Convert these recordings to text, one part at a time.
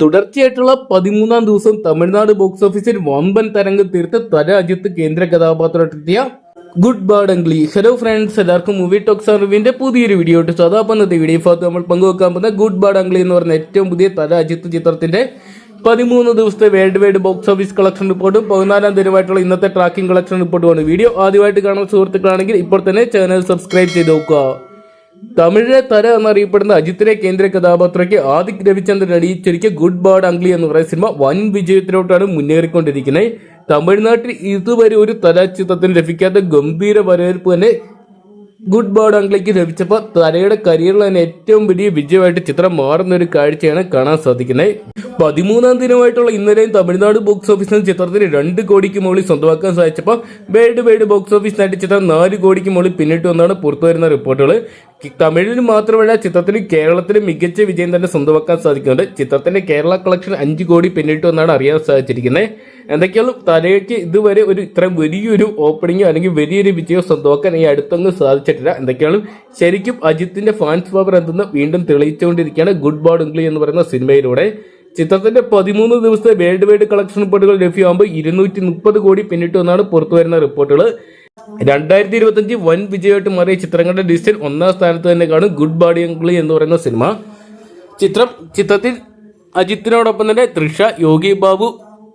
തുടർച്ചയായിട്ടുള്ള പതിമൂന്നാം ദിവസം തമിഴ്നാട് ബോക്സ് ഓഫീസിൽ വമ്പൻ തരംഗം തീർത്ത് തരാജ്യത്ത് കേന്ദ്ര കഥാപാത്രത്തെത്തിയ good bad ugly hello friends എല്ലാവർക്കും മൂവി ടോക്സ് അറിവിന്റെ പുതിയൊരു വീഡിയോ ഇട്ട് സദാപ്പന്നത്തെ വീഡിയോ ഭാഗത്ത് നമ്മൾ പങ്കുവെക്കാൻ പോകുന്ന ഗുഡ് ബാഡ് അംഗ്ലി എന്ന് പറഞ്ഞ ഏറ്റവും പുതിയ തരാജ്യത്ത് ചിത്രത്തിന്റെ പതിമൂന്ന് ദിവസത്തെ world wide box office collection റിപ്പോർട്ടും പതിനാലാം ദിനമായിട്ടുള്ള ഇന്നത്തെ ട്രാക്കിംഗ് കളക്ഷൻ റിപ്പോർട്ടുമാണ് വീഡിയോ ആദ്യമായിട്ട് കാണുന്ന സുഹൃത്തുക്കളാണെങ്കിൽ ഇപ്പോൾ തന്നെ ചാനൽ സബ്സ്ക്രൈബ് ചെയ്ത് നോക്കുക. തമിഴിലെ തര എന്നറിയപ്പെടുന്ന അജിത്തിലെ കേന്ദ്ര കഥാപാത്രയ്ക്ക് ആദിക് രവിചന്ദ്രൻ അണിയിച്ചൊരുക്കിയ ഗുഡ് ബാഡ് അംഗ്ലി എന്ന് പറയുന്ന സിനിമ വൻ വിജയത്തിലോട്ടാണ് മുന്നേറിക്കൊണ്ടിരിക്കുന്നത്. തമിഴ്നാട്ടിൽ ഇതുവരെ ഒരു തല ചിത്രത്തിന് ലഭിക്കാത്ത ഗംഭീര വരവേൽപ്പ് തന്നെ ഗുഡ് ബാഡ് അംഗ്ലിക്ക് ലഭിച്ചപ്പോൾ തലയുടെ കരിയറിൽ തന്നെ ഏറ്റവും വലിയ വിജയമായിട്ട് ചിത്രം മാറുന്ന ഒരു കാഴ്ചയാണ് കാണാൻ സാധിക്കുന്നത്. പതിമൂന്നാം ദിനമായിട്ടുള്ള ഇന്നലെയും തമിഴ്നാട് ബോക്സ് ഓഫീസിൽ ചിത്രത്തിന് രണ്ട് കോടിക്ക് മുകളിൽ സ്വന്തമാക്കാൻ സാധിച്ചപ്പോൾ വേൾഡ് വൈഡ് ബോക്സ് ഓഫീസ് നേടി ചിത്രം നാല് കോടിക്ക് മുകളിൽ പിന്നിട്ട് വന്നാണ് പുറത്തുവരുന്ന റിപ്പോർട്ടുകൾ. തമിഴിൽ മാത്രമല്ല ചിത്രത്തിന് കേരളത്തിലും മികച്ച വിജയം തന്നെ സ്വന്തമാക്കാൻ സാധിക്കുന്നുണ്ട്. ചിത്രത്തിന്റെ കേരള കളക്ഷൻ അഞ്ച് കോടി പിന്നിട്ട് എന്നാണ് അറിയാൻ സാധിച്ചിരിക്കുന്നത്. എന്തൊക്കെയാണ് തലയ്ക്ക് ഇതുവരെ ഒരു ഇത്രയും വലിയൊരു ഓപ്പണിംഗ് അല്ലെങ്കിൽ വലിയൊരു വിജയം സ്വന്തമാക്കാൻ ഈ അടുത്തൊന്നും സാധിച്ചിട്ടില്ല. എന്തൊക്കെയാണ്? ശരിക്കും അജിത്തിന്റെ ഫാൻസ് പവർ എന്തെന്ന് വീണ്ടും തെളിയിച്ചുകൊണ്ടിരിക്കുകയാണ്. ഗുഡ് ബാഡ് ഉംഗ്ലി എന്ന് പറയുന്ന സിനിമയിലൂടെ. ചിത്രത്തിന്റെ പതിമൂന്ന് ദിവസത്തെ വേൾഡ് വൈഡ് കളക്ഷൻ റിപ്പോർട്ടുകൾ ലഭ്യമാകുമ്പോൾ ഇരുന്നൂറ്റി മുപ്പത് കോടി പിന്നിട്ടു എന്നാണ് പുറത്തുവരുന്ന റിപ്പോർട്ടുകൾ. രണ്ടായിരത്തി ഇരുപത്തഞ്ച് വൻ വിജയമായിട്ട് മാറിയ ചിത്രങ്ങളുടെ ലിസ്റ്റിൽ ഒന്നാം സ്ഥാനത്ത് തന്നെ കാണും ഗുഡ് ബാഡി അംഗ്ലി എന്ന് പറയുന്ന സിനിമ. ചിത്രം ചിത്രത്തിൽ അജിത്തിനോടൊപ്പം തന്നെ തൃഷ യോഗി ബാബു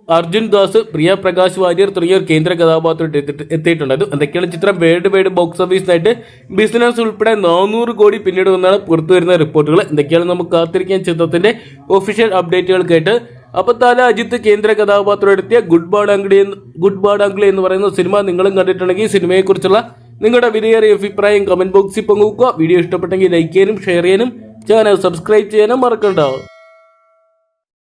അർജുൻ ദാസ് പ്രിയ പ്രകാശ് വാര്യർ തുടങ്ങിയ ഒരു കേന്ദ്ര കഥാപാത്രം എത്തിയിട്ടുണ്ടായിരുന്നു എന്തൊക്കെയാണ് ചിത്രം? വേൾഡ് വൈഡ് ബോക്സ് ഓഫീസിനായിട്ട് ബിസിനസ് ഉൾപ്പെടെ നാനൂറ് കോടി പിന്നീട് വന്നാണ് പുറത്തു വരുന്ന റിപ്പോർട്ടുകൾ. എന്തൊക്കെയാണ് നമുക്ക് കാത്തിരിക്കാൻ ചിത്രത്തിന്റെ ഒഫീഷ്യൽ അപ്ഡേറ്റുകൾ കേട്ട് അപ്പൊ തല അജിത്ത് കേന്ദ്ര കഥാപാത്രം എടുത്തിയ good bad ugly good bad ugly എന്ന് പറയുന്ന സിനിമ നിങ്ങളും കണ്ടിട്ടുണ്ടെങ്കിൽ സിനിമയെക്കുറിച്ചുള്ള നിങ്ങളുടെ വിലയേറിയ അഭിപ്രായം കമന്റ് ബോക്സിൽ പങ്കുവെക്കുക. വീഡിയോ ഇഷ്ടപ്പെട്ടെങ്കിൽ ലൈക്ക് ചെയ്യാനും ഷെയർ ചെയ്യാനും ചാനൽ സബ്സ്ക്രൈബ് ചെയ്യാനും മറക്കണ്ട.